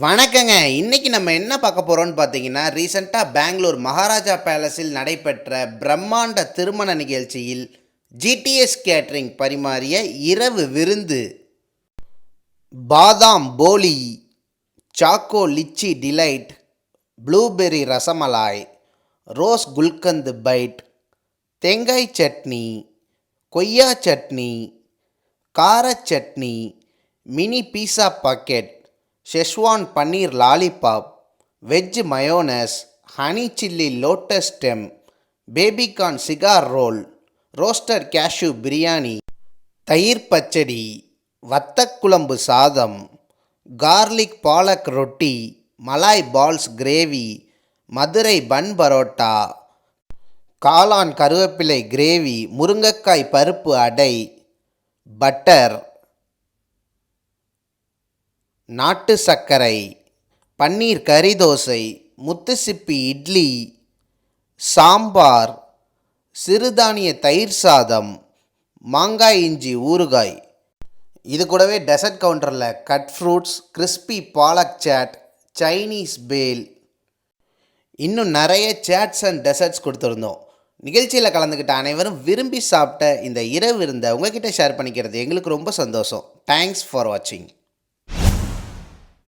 வணக்கங்க. இன்னைக்கு நம்ம என்ன பார்க்க போகிறோம்னு பார்த்தீங்கன்னா ரீசெண்டாக பெங்களூர் மகாராஜா பேலஸில் நடைபெற்ற பிரம்மாண்ட திருமண நிகழ்ச்சியில் ஜிடிஎஸ் கேட்ரிங் பரிமாறிய இரவு விருந்து. Badam poli choco lychee delight blueberry rasmalai rose gulkand bite தேங்காய் சட்னி கொய்யா சட்னி கார chutney mini pizza pocket schezwan paneer lollipop veg mayonnaise honey chilli lotus stem baby corn cigar roll roaster cashew biryani தயிர் பச்சடி வத்தக்குழம்பு சாதம் garlic palak roti malai balls gravy Madurai bun parotta காளான் கருவேப்பிலை gravy முருங்கைக்காய் பருப்பு அடை பட்டர் நாட்டு சர்க்கரை பன்னீர் கறி தோசை முத்துசிப்பி இட்லி சாம்பார் சிறுதானிய தயிர் சாதம் மாங்காய் இஞ்சி ஊறுகாய். இது கூடவே டெசர்ட் கவுண்டரில் cut fruits crispy palak chaat Chinese bhel. இன்னும் நிறைய சேட்ஸ் அண்ட் டெசர்ட்ஸ் கொடுத்துருந்தோம். நிகழ்ச்சியில் கலந்துக்கிட்ட அனைவரும் விரும்பி சாப்பிட்ட இந்த இரவு இருந்த உங்ககிட்ட ஷேர் பண்ணிக்கிறது எங்களுக்கு ரொம்ப சந்தோஷம். தேங்க்ஸ் ஃபார் வாட்சிங்